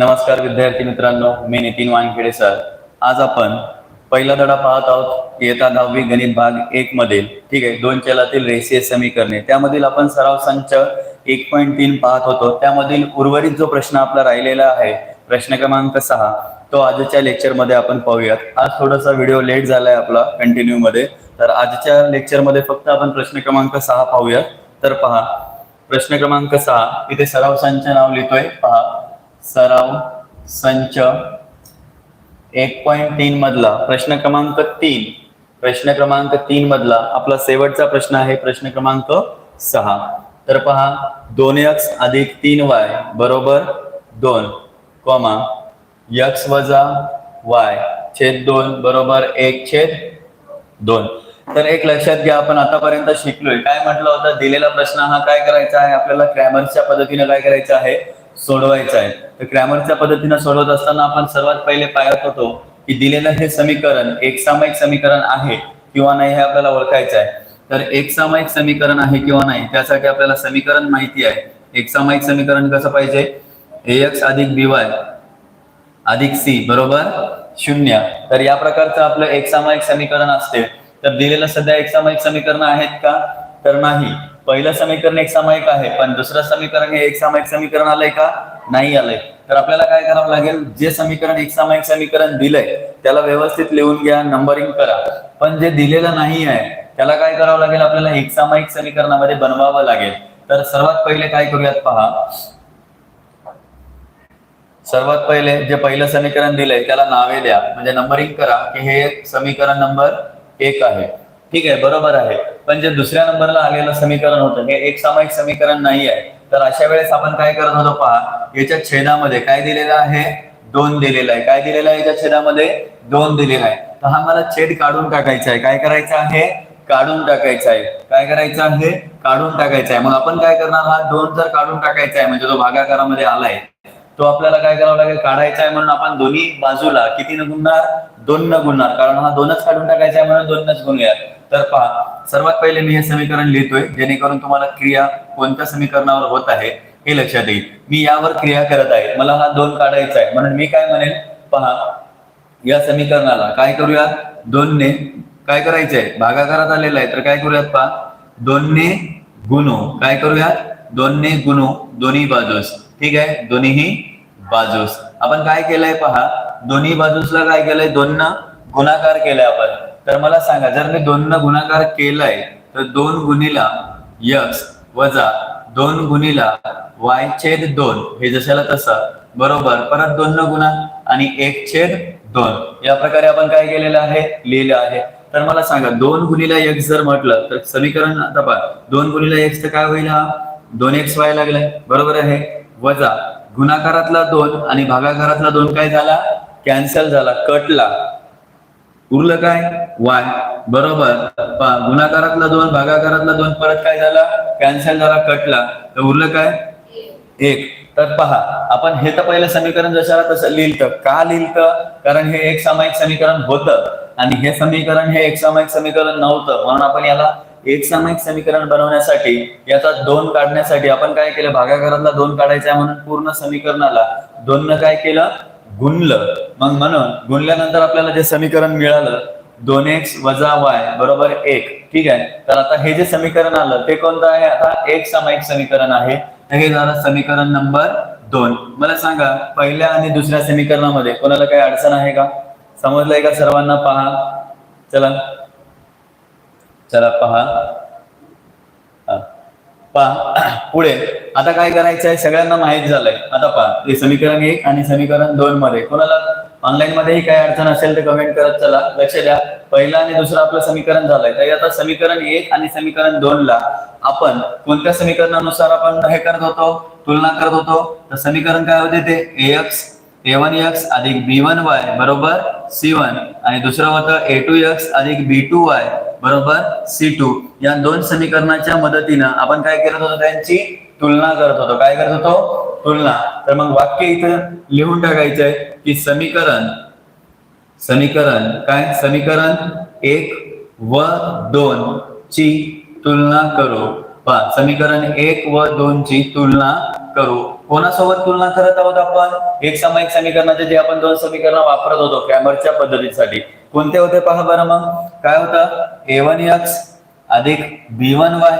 नमस्कार विद्यार्थी मित्रांनो मी नितीन वानखेडे सर. आज आपण पहिला धडा पाहत आहोत इयत्ता दहावी गणित भाग एक मधील ठीक आहे दोन चलातील रेषीय समीकरणे. त्यामधील आपण सराव संच एक पॉईंट तीन पाहत होतो. त्यामधील उर्वरित जो प्रश्न आपला राहिलेला आहे प्रश्न क्रमांक सहा तो आजच्या लेक्चरमध्ये आपण पाहूयात. आज थोडासा व्हिडिओ लेट झालाय आपला कंटिन्यू मध्ये. तर आजच्या लेक्चरमध्ये फक्त आपण प्रश्न क्रमांक सहा पाहूयात. तर पहा प्रश्न क्रमांक सहा इथे सराव संच नाव लिहितोय. पहा सराव संच. एक पॉईंट तीन मधला प्रश्न क्रमांक तीन. प्रश्न क्रमांक तीन मधला आपला शेवटचा प्रश्न आहे प्रश्न क्रमांक सहा. तर पहा दोन एक्स अधिक तीन वाय बरोबर दोन कॉमा यक्स वजा वाय छेद दोन बरोबर एक छेद दोन. तर एक लक्षात घ्या आपण आतापर्यंत शिकलोय. काय म्हटलं होतं? दिलेला प्रश्न हा काय करायचा आहे? आपल्याला क्रॅमर्सच्या पद्धतीने काय करायचं आहे? सोडवायचा आहे. तर क्रॅमरच्या पद्धतीने सोडवत असताना आपण सर्वात पहिले पाहत होतो की दिलेलं हे समीकरण एकसामायिक समीकरण आहे किंवा नाही हे आपल्याला ओळखायचं आहे. तर एकसामायिक समीकरण आहे किंवा नाही त्यासाठी आपल्याला समीकरण माहिती आहे. एकसामायिक समीकरण कसं पाहिजे? ए एक्स अधिक बी वाय अधिक सी बरोबर शून्य. तर या प्रकारचं आपलं एकसामायिक समीकरण असते. तर दिलेलं सध्या एकसामायिक समीकरण आहेत का? तर नाही. पहिलं समीकरण एक सामायिक आहे पण दुसरं समीकरण हे एक सामायिक समीकरण आलंय का? नाही आलंय. तर आपल्याला काय करावं लागेल? जे समीकरण एक सामायिक समीकरण दिलंय त्याला व्यवस्थित लिहून घ्या नंबरिंग करा. पण जे दिलेलं नाही आहे त्याला काय करावं लागेल? आपल्याला एक सामायिक समीकरणामध्ये बनवावं लागेल. तर सर्वात पहिले काय करूयात पहा. सर्वात पहिले जे पहिलं समीकरण दिलंय त्याला नावे द्या. म्हणजे नंबरिंग करा की हे समीकरण नंबर एक आहे. ठीक आहे बरोबर आहे. पण जे दुसऱ्या नंबरला आलेलं समीकरण होतं हे एक सामायिक समीकरण नाही आहे. तर अशा वेळेस आपण काय करत होतो पहा याच्या छेदामध्ये काय दिलेलं आहे? दोन दिलेलं आहे. काय दिलेलं आहे याच्या छेदामध्ये? दोन दिलेलं आहे. तर हा मला छेद काढून टाकायचा आहे. काय करायचं आहे? काढून टाकायचा आहे. काय करायचं आहे? काढून टाकायचं आहे. मग आपण काय करणार? हा दोन जर काढून टाकायचा आहे म्हणजे जो भागाकारामध्ये आलाय. तो आपल्याला काय करावं लागेल? काढायचा आहे म्हणून आपण दोन्ही बाजूला किती न गुणणार? दोन न गुणणार. कारण हा दोनच काढून टाकायचा आहे म्हणून दोनच गुणूयात तर पहा सर्वात पहिले मी हे समीकरण लिहितोय. जेणेकरून तुम्हाला क्रिया कोणत्या समीकरणावर होत आहे हे लक्षात येईल. मी यावर क्रिया करत आहे. मला हा दोन काढायचा आहे. म्हणून मी काय म्हणेन? पहा या समीकरणाला काय करूयात दोनने काय करायचंय भागाकारात आलेला आहे. तर काय करूयात पहा? दोनने गुणू. काय करूयात? दोनने गुणू. दोन्ही बाजूस. ठीक आहे? दोन्हीही बाजूस. आपण काय केलंय पहा दोन्ही बाजूसला काय केलंय? दोन गुणाकार केलाय आपण. तर मला सांगा जर मी दोन गुणाकार केलाय तर दोन गुणीला यक्स वजा दोन गुणीला वाय छेद दोन. हे जशाला तसं. बरोबर. परत दोन न गुणा आणि एक छेद दोन. या प्रकारे आपण काय केलेलं आहे? लिहिलं आहे. तर मला सांगा दोन गुणीला एक्स जर म्हटलं तर समीकरण आता पहा. दोन गुणीला एक्स तर काय होईल हा? दोन एक्स व्हायला लागलाय. बरोबर आहे. वजा गुणाकारातला दोन आणि भागाकारातला दोन काय झाला? कॅन्सल झाला. कटला. उरलं काय? वाय. बरोबर. गुणाकारातला दोन भागाकारातला दोन परत काय झाला? कॅन्सल झाला कटला. तर उरलं काय? एक. तर पहा आपण हे तर पहिलं समीकरण जशाला तसं लिहिलं. का लिहिलं? कारण हे एक सामायिक समीकरण होतं. आणि हे समीकरण हे एक सामायिक समीकरण नव्हतं. म्हणून आपण याला एक सामायिक समीकरण बनवण्यासाठी याचा दोन काढण्यासाठी आपण काय केलं? भागाकारातला दोन काढायचा म्हणून पूर्ण समीकरणाला दोन काय केलं? गुणलं. मग म्हणून गुणल्यानंतर आपल्याला जे समीकरण मिळालं दोन एक्स वजा वाय बरोबर एक. ठीक आहे? तर आता हे जे समीकरण आलं ते कोणतं आहे? आता एक सामायिक समीकरण आहे. तर हे झालं समीकरण नंबर दोन. मला सांगा पहिल्या आणि दुसऱ्या समीकरणामध्ये कोणाला काही अडचण आहे का? समजलंय का सर्वांना? पहा. चला. चला पहा. पहा. पुढे. आता काय करायचं आहे? सगळ्यांना माहीत झालंय. आता पहा. हे समीकरण एक आणि समीकरण दोन मध्ये. कोणाला ऑनलाईन मध्येही काय अडचण असेल तर कमेंट करत चला. लक्ष द्या. पहिलं आणि दुसरं आपलं समीकरण झालंय. तर आता समीकरण एक आणि समीकरण दोन ला आपण कोणत्या समीकरणानुसार आपण हे करत होतो? तुलना करत होतो? तर समीकरण काय होते ते? एक्स ए वन एक्स अधिक बी वन वाय बरोबर सी वन आणि दुसरं होतं ए टू एक्स अधिक बी टू वाय बरोबर सी टू या दोन समीकरणाच्या मदतीनं आपण काय करत होतो त्यांची तुलना करत होतो. काय करत होतो? तुलना. तर मग वाक्य इथं लिहून टाकायचंय की समीकरण समीकरण काय? समीकरण एक व दोन ची तुलना करू. पहा समीकरण एक व दोन ची तुलना करू. कोणासोबत तुलना करत आहोत आपण? एक सामायिक समीकरणाचे जे आपण दोन समीकरण वापरत होतो क्रॅमरच्या पद्धतीसाठी. कोणते होते पहा बरं मग. काय होतं? ए वन एक्स अधिक बी वन वाय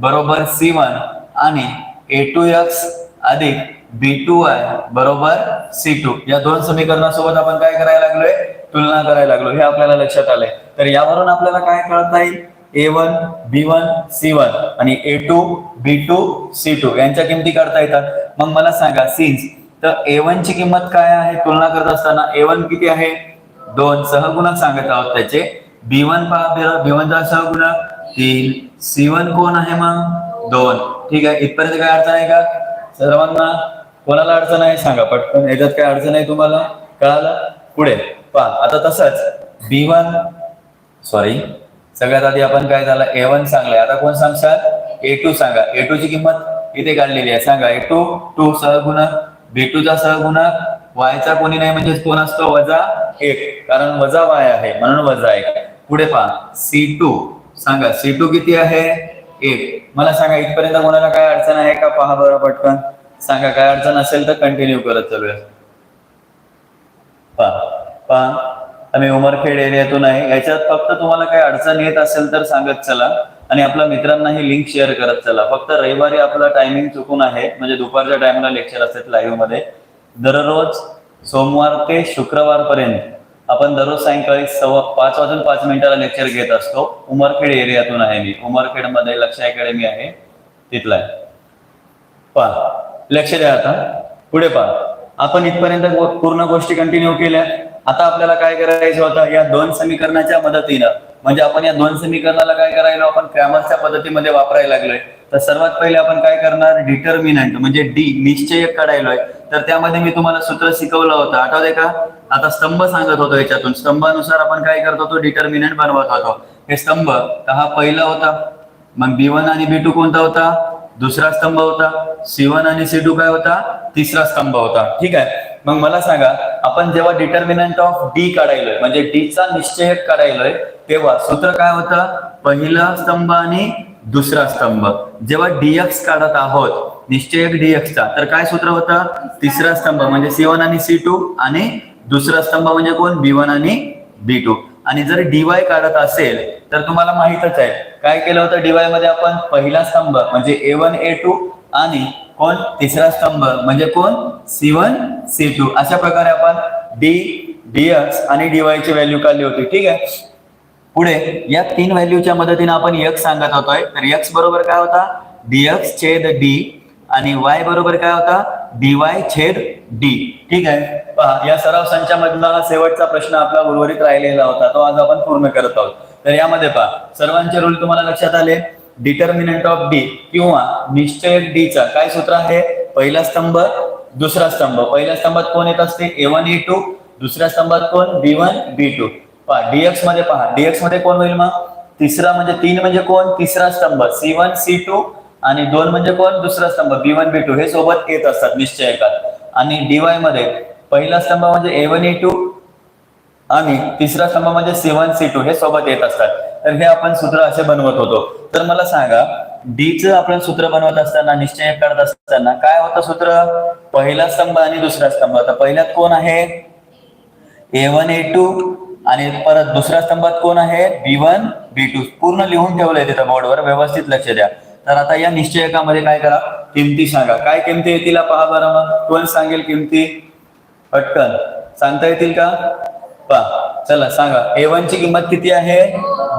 बरोबर सी वन आणि ए टू एक्स अधिक बी टू वाय बरोबर सी टू या दोन समीकरणासोबत आपण काय करायला लागलोय? तुलना करायला लागलो हे आपल्याला लक्षात आलंय. तर यावरून आपल्याला काय कळत येईल A one B one C one आणि A two B two C two यांच्या किमती काढता येतात. मग मला सांगा सीन्स तर ए वन ची किंमत काय आहे? तुलना करत असताना ए वन किती आहे? दोन सहगुणक सांगत आहोत त्याचे. बी वन पहा बी वनचा सहगुणक तीन. सी वन कोण आहे मग? दोन. ठीक आहे. इथपर्यंत काय अडचण आहे का? सर्वांना कोणाला अडचण आहे सांगा पटकन. याच्यात काय अडचण आहे तुम्हाला? कळालं? पुढे. पहा. आता तसंच. बी वन सॉरी सगळ्यात आधी आपण काय झालं? ए वन सांगलंय. आता कोण सांगशाल? ए टू सांगा. ए टू ची किंमत इथे काढलेली आहे. सांगा. ए टू टू सहगुणक बी टू चा सहगुणक वायचा कोणी नाही म्हणजे कोण असतो? वजा एक. कारण वजा वाय आहे. म्हणून वजा एक. पुढे पहा. सी टू सांगा. सी टू किती आहे? एक. मला सांगा इथपर्यंत कोणाला काय अडचण आहे का? पहा बरं पटकन. सांगा काय अडचण असेल तर कंटिन्यू करत चालूया. पहा. पहा. आम्ही उमरखेड एरियातून आहे. याच्यात फक्त तुम्हाला काही अडचण येत असेल तर सांगत चला. आणि आपल्या मित्रांनाही लिंक शेअर करत चला. फक्त रविवारी आपला टायमिंग चुकून आहे. म्हणजे दुपारच्या टाइमला लेक्चर असतात लाईव्हमध्ये. दररोज सोमवार ते शुक्रवार पर्यंत आपण दररोज सायंकाळी सव्वा पाच वाजून पाच मिनिटाला लेक्चर घेत असतो. उमरखेड एरियातून आहे मी. उमरखेडमध्ये लक्ष अकॅडमी आहे. तिथला आहे. पहा. लक्ष द्या आता. पुढे पहा. आपण इथपर्यंत पूर्ण गोष्टी कंटिन्यू केल्या. आता आपल्याला काय करायचं होतं? या दोन समीकरणाच्या मदतीनं म्हणजे आपण या दोन समीकरणाला काय करायला? आपण क्रॅमरच्या पद्धतीमध्ये वापरायला लागलोय. तर सर्वात पहिले आपण काय करणार? डिटर्मिनंट म्हणजे डी निश्चयक काढायलोय. तर त्यामध्ये मी तुम्हाला सूत्र शिकवलं होतं. आठवते का? आता स्तंभ सांगत होतो याच्यातून. स्तंभानुसार आपण काय करतो तो डिटर्मिनंट बनवत होतो. हे स्तंभ तर हा पहिला होता? मग बी वन आणि बी टू कोणता होता? दुसरा स्तंभ होता. सी वन आणि सी टू काय होता? तिसरा स्तंभ होता. ठीक आहे? मग मला सांगा आपण जेव्हा डिटर्मिनंट ऑफ डी काढायलोय म्हणजे डी चा निश्चयक काढायलोय तेव्हा सूत्र काय होतं? पहिला स्तंभ आणि दुसरा स्तंभ. जेव्हा डीएक्स काढत आहोत निश्चयक डीएक्स चा तर काय सूत्र होतं? तिसरा स्तंभ म्हणजे सी वन आणि सी टू आणि दुसरा स्तंभ म्हणजे कोण? बी वन आणि बी टू आणि जर डीवाय काढत असेल तर तुम्हाला माहितच आहे काय केलं होतं डीवायमध्ये आपण? पहिला स्तंभ म्हणजे ए वन ए टू आणि कोण? तिसरा स्तंभ. म्हणजे कोण? सी वन सी टू अशा प्रकारे आपण डी डीएक्स आणि डीवाय ची व्हॅल्यू काढली होती. ठीक आहे? पुढे या तीन व्हॅल्यूच्या मदतीने आपण यक्स सांगत होतोय. तर यक्स बरोबर काय होता? डीएक्स छेद डी आणि वाय बरोबर काय होता? डीवाय छेद डी ठीक आहे? पहा या सराव संचामधला हा शेवटचा प्रश्न आपला उर्वरित राहिलेला होता. तो आज आपण पूर्ण करत आहोत. तर यामध्ये पहा सर्वांचे रूल तुम्हाला लक्षात आले? डिटर्मिनंट ऑफ डी किंवा निश्चय डी चा काय सूत्र आहे? पहिला स्तंभ दुसरा स्तंभ. पहिल्या स्तंभात कोण येत असते? ए वन ए टू दुसऱ्या स्तंभात कोण? बी वन बी टू पहा डीएक्समध्ये पहा. डीएक्समध्ये कोण होईल मग? तिसरा म्हणजे तीन म्हणजे कोण? तिसरा स्तंभ. सी वन सी टू आणि दोन म्हणजे कोण? दुसरा स्तंभ. बी वन बी टू हे सोबत येत असतात निश्चयकात आणि डीवायमध्ये पहिला स्तंभ म्हणजे ए वन ए टू आणि तिसरा स्तंभ म्हणजे सी वन सी टू हे सोबत येत असतात. तर हे आपण सूत्र असे बनवत होतो. तर मला सांगा डी आपण सूत्र बनवत असताना निश्चय करत असताना काय होतं सूत्र? पहिला स्तंभ आणि दुसरा स्तंभ. आता पहिल्यात कोण आहे? ए वन ए टू आणि परत दुसऱ्या स्तंभात कोण आहे? बी वन बी टू पूर्ण लिहून ठेवलंय तिथं बोर्डवर व्यवस्थित लक्ष द्या. तर आता या निश्चयकामध्ये काय करा? किमती सांगा. काय किमती येतील पहा बरं मग. कोण सांगेल किमती? पटकन. सांगता येतील का? पहा. चला सांगा. ए वन ची किंमत किती आहे?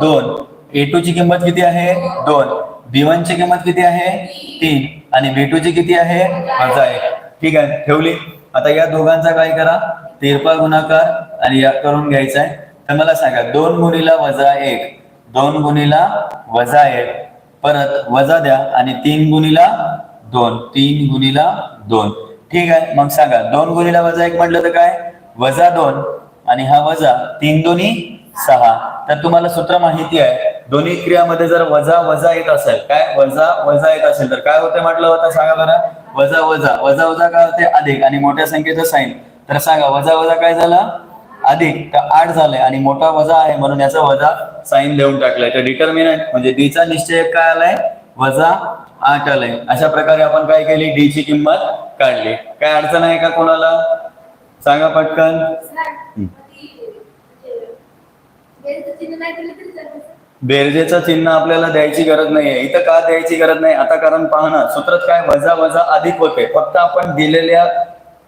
दोन. ए टू ची किंमत किती आहे? दोन. बी वन ची किंमत किती आहे? तीन. आणि बी टू ची किती आहे? वजा एक. ठीक आहे ठेवली? आता या दोघांचा काय करा? तिरपा गुणाकार आणि या करून घ्यायचा आहे. तर मला सांगा दोन गुणीला वजा एक. दोन गुणीला वजा एक. परत वजा द्या आणि तीन गुणीला दोन. तीन गुणीला दोन. ठीक आहे मग सांगा दोन गुणीला वजा एक म्हटलं तर काय? वजा दोन. आणि हा वजा तीन दोन्ही सहा. तर तुम्हाला सूत्र माहिती आहे दोन्ही क्रियामध्ये जर वजा वजा येत असेल काय? वजा वजा येत असेल तर काय होते म्हटलं होतं? सांगा बरं. वजा वजा. वजा वजा काय होते? अधिक. आणि मोठ्या संख्येचं साईन. तर सांगा वजा वजा काय झालं? अधिक. तर आठ झालंय. आणि मोठा वजा आहे म्हणून याचा वजा साईन देऊन टाकलाय. तर डिटर्मिनंट म्हणजे डी चा निश्चय काय आलाय? वजा आठ आलाय. अशा प्रकारे आपण काय केली? डी ची किंमत काढली. काय अडचण आहे का कोणाला? सांगा पटकन. बेरजेचं चिन्ह आपल्याला द्यायची गरज नाहीये. इथं का द्यायची गरज नाही? आता कारण पाहणं. सूत्रात काय? वजा वजा अधिक होते फक्त आपण दिलेल्या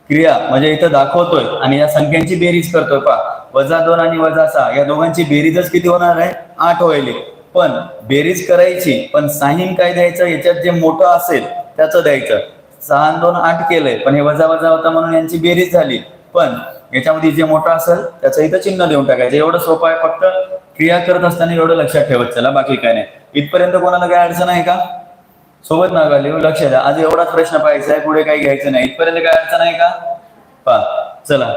क्रिया म्हणजे इथं दाखवतोय आणि या संख्यांची बेरीज करतोय. पहा. वजा दोन आणि वजा सहा. या दोघांची बेरीजच किती होणार आहे? आठ होईल. पण बेरीज करायची पण साहीन काय द्यायचं? याच्यात जे मोठं असेल त्याचं द्यायचं. सहा दोन आठ केलंय. पण हे वजा वजा होता म्हणून यांची बेरीज झाली. पण याच्यामध्ये जे मोठं असेल त्याचं इथं चिन्ह देऊन टाकायचं. एवढं सोपं आहे फक्त क्रिया करत असताना एवढं लक्षात ठेवत चला बाकी काय नाही. इथपर्यंत कोणाला काय अडचण आहे का? सोबत ना का लक्ष द्या. आज एवढाच प्रश्न पाहायचा आहे पुढे काही घ्यायचं नाही. इथपर्यंत काय अडचण आहे का? पा चला.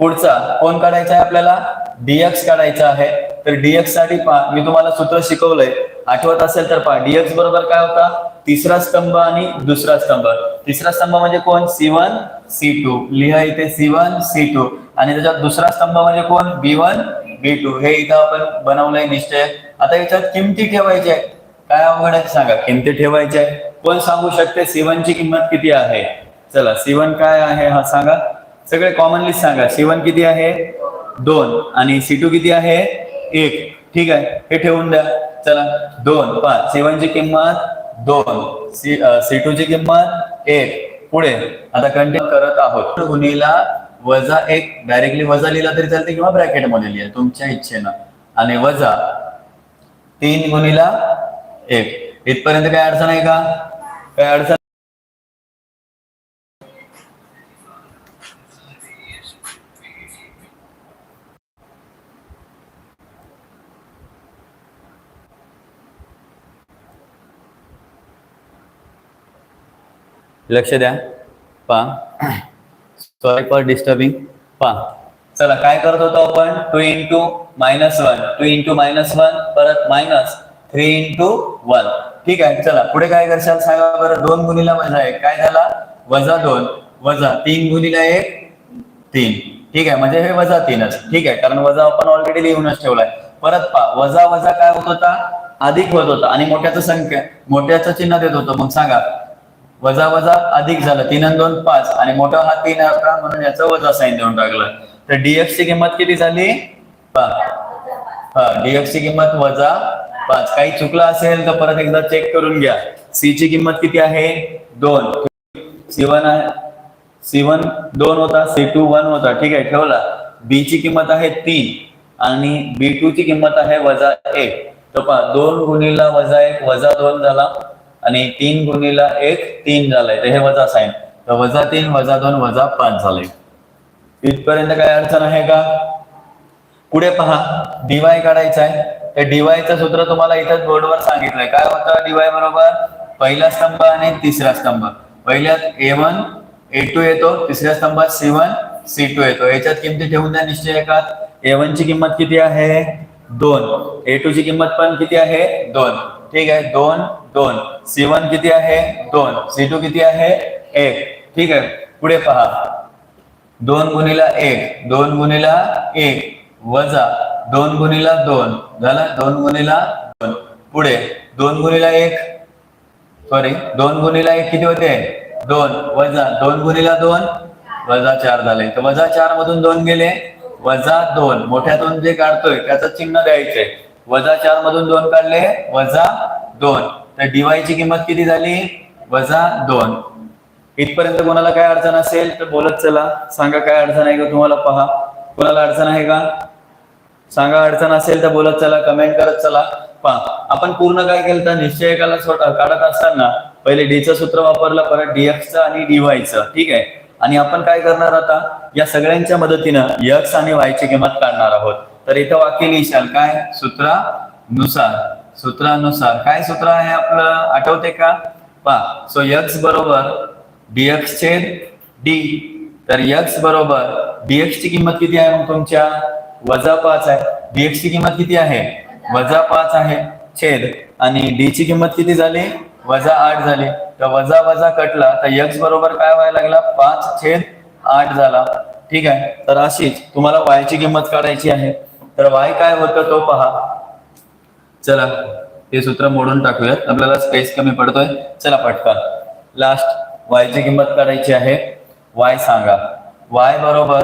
पुढचा कोण काढायचा आहे आपल्याला? डीएक्स काढायचा आहे. तर डीएक्ससाठी पहा मी तुम्हाला सूत्र शिकवलंय. आठवत असेल तर पहा डीएक्स बरोबर काय होता? तिसरा स्तंभ आणि दुसरा स्तंभ. तिसरा स्तंभ म्हणजे कोण? सी वन सी टू लिहा इथे सी वन सी टू आणि त्याच्यात दुसरा स्तंभ म्हणजे कोण? बी वन बी टू हे इथं आपण बनवलंय निश्चय. आता याच्यात किमती ठेवायच्या आहेत. काय अवघड आहे सांगा. किमती ठेवायच्या आहे कोण सांगू शकते? सी ची किंमत किती आहे? चला सी वन काय आहे हा सांगा. सगळे कॉमनली सांगा. सी वन किती आहे? दोन. आणि सी टू किती आहे? एक. ठीक आहे. हे ठेवून द्या. चला दोन. पाच सी वन ची किंमत दोन. सी सी टू ची किंमत एक. पुढे आता कंटिन्यू करत आहोत. गुन्हेला वजा एक. डायरेक्टली वजा लिहिला तरी चालते किंवा ब्रॅकेटमध्ये लिहा. तुमच्या इच्छेनं. आणि वजा तीन गुणीला एक. इथपर्यंत काय अडचण आहे का? काय अडचण लक्ष द्या. पा. सॉरी फॉर डिस्टर्बिंग पा. चला काय करत होतो आपण? Two into minus one two into minus one परत मायनस थ्री इंटू वन ठीक आहे चला. पुढे काय करशाल? सांगा बरं. दोन गुणीला वजा एक. काय झाला? वजा दोन. वजा तीन गुणीला एक तीन. ठीक आहे म्हणजे हे वजा तीनच. ठीक आहे कारण वजा आपण ऑलरेडी लिहूनच ठेवलाय. परत पा. वजा वजा काय होत होता? अधिक होत होता. आणि मोठ्याचं संख्या मोठ्याचं चिन्ह देत होतो. मग सांगा. वजा वजा अधिक झालं. तीन दोन पाच. आणि मोठा हा तीन अकरा म्हणून याचा वजा साईन देऊन टाकलं. तर डीएफ ची किंमत किती झाली? डीएफ हा ची किंमत वजा पाच. काही चुकलं असेल तर परत एकदा चेक करून घ्या. सी ची किंमत किती आहे? दोन. सी वन आहे. सी वन दोन होता सी टू वन होता. ठीक आहे ठेवला. बी ची किंमत आहे तीन. आणि बी टू ची किंमत आहे वजा एक. तर पहा दोन गुणीला वजा एक वजा दोन झाला आणि तीन गुणीला एक तीन झालाय. तर हे वजा साईन. तर वजा तीन वजा दोन वजा पाच झालंय. इथपर्यंत काय अडचण आहे का? पुढे पहा. डीवाय काढायचा आहे. तर डीवायचं सूत्र तुम्हाला इथं बोर्डवर सांगितलंय. काय होतं डीवाय बरोबर? पहिला स्तंभ आणि तिसरा स्तंभ. पहिल्यात ए वन ए टू येतो. तिसऱ्या स्तंभात सी वन सी टू येतो. याच्यात किमती ठेवून द्या निश्चय एकात. ए वन ची किंमत किती आहे? दोन. ए टू ची किंमत पण किती आहे? दोन. ठीक आहे दोन दोन. सी वन किती आहे? दोन. सी टू किती आहे? एक. ठीक आहे पुढे पहा. दोन गुणीला एक. दोन गुणीला एक. वजा दोन गुणीला दोन. झालं? दोन गुणीला दोन. पुढे. दोन गुणीला एक. सॉरी दोन गुणीला एक किती होते? दोन. वजा दोन गुणीला दोन. वजा चार झाले. तर वजा चार मधून दोन गेले. वजा दोन. मोठ्यातून जे काढतोय त्याचं चिन्ह द्यायचंय. वजा चार मधून दोन काढले वजा दोन. तर डीवाय ची किंमत किती झाली? वजा दोन. इथपर्यंत कोणाला काय अडचण असेल तर बोलत चला. सांगा काय अडचण आहे का तुम्हाला पहा. कोणाला अडचण आहे का? सांगा अडचण असेल तर बोलत चला कमेंट करत चला. पहा आपण पूर्ण काय केलं तर निश्चयकाला स्वतः काढत असताना पहिले डीचं सूत्र वापरलं परत डीएक्सचं आणि डीवायचं ठीक आहे? आणि आपण काय करणार आता? या सगळ्यांच्या मदतीनं यक्स आणि वायची किंमत काढणार आहोत. तर इथं वाक्य लिहिशाल काय? सूत्रानुसार. सूत्रानुसार. काय सूत्र आहे आपलं? आठवते का? पा सो यक्स बरोबर डीएक्स छेद डी तर यक्स बरोबर डीएक्स ची किंमत किती आहे मग तुमच्या? वजा पाच आहे. डीएक्स ची किंमत किती आहे? वजा पाच आहे. छेद. आणि डी ची किंमत किती झाली? वजा आठ झाली. तर वजा वजा कटला. तर यक्स बरोबर काय व्हायला लागला? पाच छेद आठ झाला. ठीक आहे. तर अशीच तुम्हाला वायची किंमत काढायची आहे. तर वाय काय होतं तो पहा. चला हे सूत्र मोडून टाकूयात. आपल्याला स्पेस कमी पडतोय. चला पटकन. लास्ट वायची ची किंमत काढायची आहे. वाय सांगा. वाय बरोबर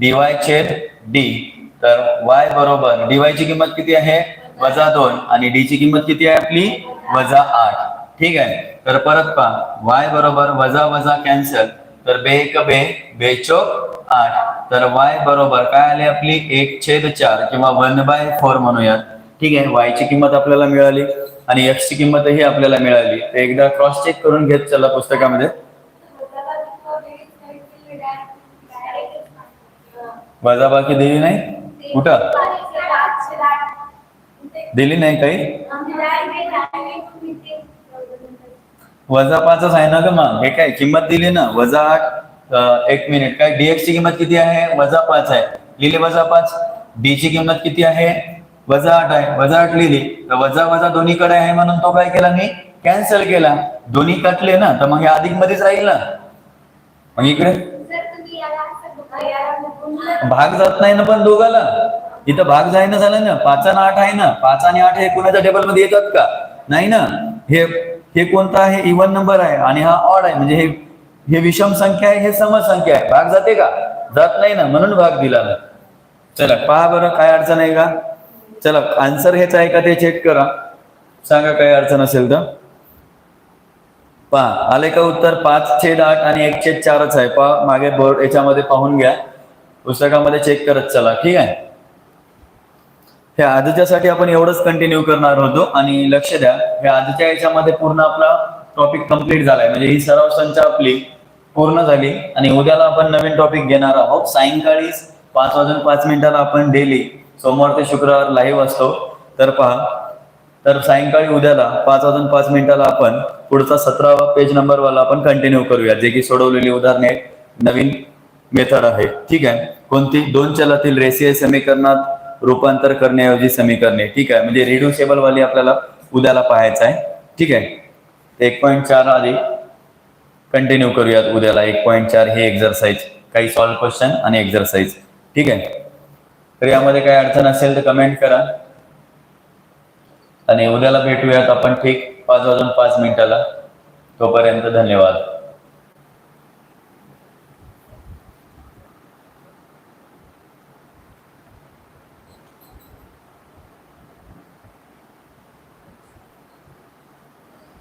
dy छेद डी तर वाय बरोबर dy ची किंमत किती आहे? वजा दोन. आणि डी ची किंमत किती आहे आपली? वजा आठ. ठीक आहे? तर परत पहा. वाय बरोबर वजा वजा कॅन्सल तर बे एक बे बेचोक आठ. तर वाय बरोबर काय आले आपली? एक छेद चार किंवा वन बाय फोर म्हणूयात. ठीक आहे? वायची ची किंमत आपल्याला मिळाली आणि एक्सची ची किंमतही आपल्याला मिळाली. तर एकदा क्रॉस चेक करून घेत चला पुस्तकामध्ये. वजाबाकी दिली नाही? कुठं? दिली नाही काही? वजा पाचच आहे ना ग मग? हे काय? किंमत दिली ना? वजा आठ? एक मिनिट काय डीएक्स ची किंमत किती आहे? वजा पाच आहे. लिहिली वजा पाच. डी ची किंमत किती आहे? वजा आठ आहे. वजा आठ लिहिली. तर वजा वजा दोन्हीकडे आहे म्हणून तो काय केला? मी कॅन्सल केला. दोन्ही कटले ना तर मग हे अधिक मध्येच राहील ना. मग इकडे. भाग जात नाही ना पण दोघाला. इथं भाग जाय ना झाला ना. पाच आणि आठ आहे ना. पाच आणि आठ हे कोणाच्या टेबलमध्ये येतात का? नाही ना. हे हे कोणता आहे? इवन नंबर आहे. आणि हा ऑड आहे. म्हणजे हे हे विषम संख्या आहे हे समसंख्या आहे. भाग जाते का? जात नाही ना म्हणून भाग दिला ना. चला पहा बरं काय अडचण आहे का? चला आन्सर हेच आहे का ते चेक करा. सांगा काय अडचण असेल तर. पहा आले का उत्तर? पाच छेद आठ आणि एक छेद चारच आहे. पहा मागे बोर्ड याच्यामध्ये पाहून घ्या. पुस्तकामध्ये चेक करत चला ठीक आहे? हे आजच्यासाठी आपण एवढंच कंटिन्यू करणार होतो आणि लक्ष द्या. हे आजच्या याच्यामध्ये पूर्ण आपला टॉपिक कंप्लीट झालाय. म्हणजे ही सराव संच आपली. पूर्ण झाली. आणि उद्याला आपण नवीन टॉपिक घेणार आहोत. सायंकाळी पाच वाजून पाच मिनिटाला आपण डेली सोमवार ते शुक्रवार लाईव्ह असतो. तर पहा. तर सायंकाळी उद्याला पाच वाजून पाच मिनिटाला आपण पुढचा सतरावा पेज नंबर वाला आपण कंटिन्यू करूया जे की सोडवलेली उदाहरणे नवीन मेथड आहे. ठीक आहे? कोणती? दोन चलातील रेसिय समीकरणात रूपांतर करण्याऐवजी समीकरणे. ठीक आहे? म्हणजे रिड्युसेबल वाली आपल्याला उद्याला पाहायचं आहे. ठीक आहे? एक पॉईंट चार आधी. कंटिन्यू करूयात उद्याला एक पॉईंट चार हे एक्झरसाइज काही सॉल्व क्वेश्चन आणि एक्झरसाइज ठीक आहे? तर यामध्ये काही अडचण असेल तर कमेंट करा. आणि उद्याला भेटूयात आपण ठीक पाच वाजून पाच मिनिटाला. तोपर्यंत धन्यवाद.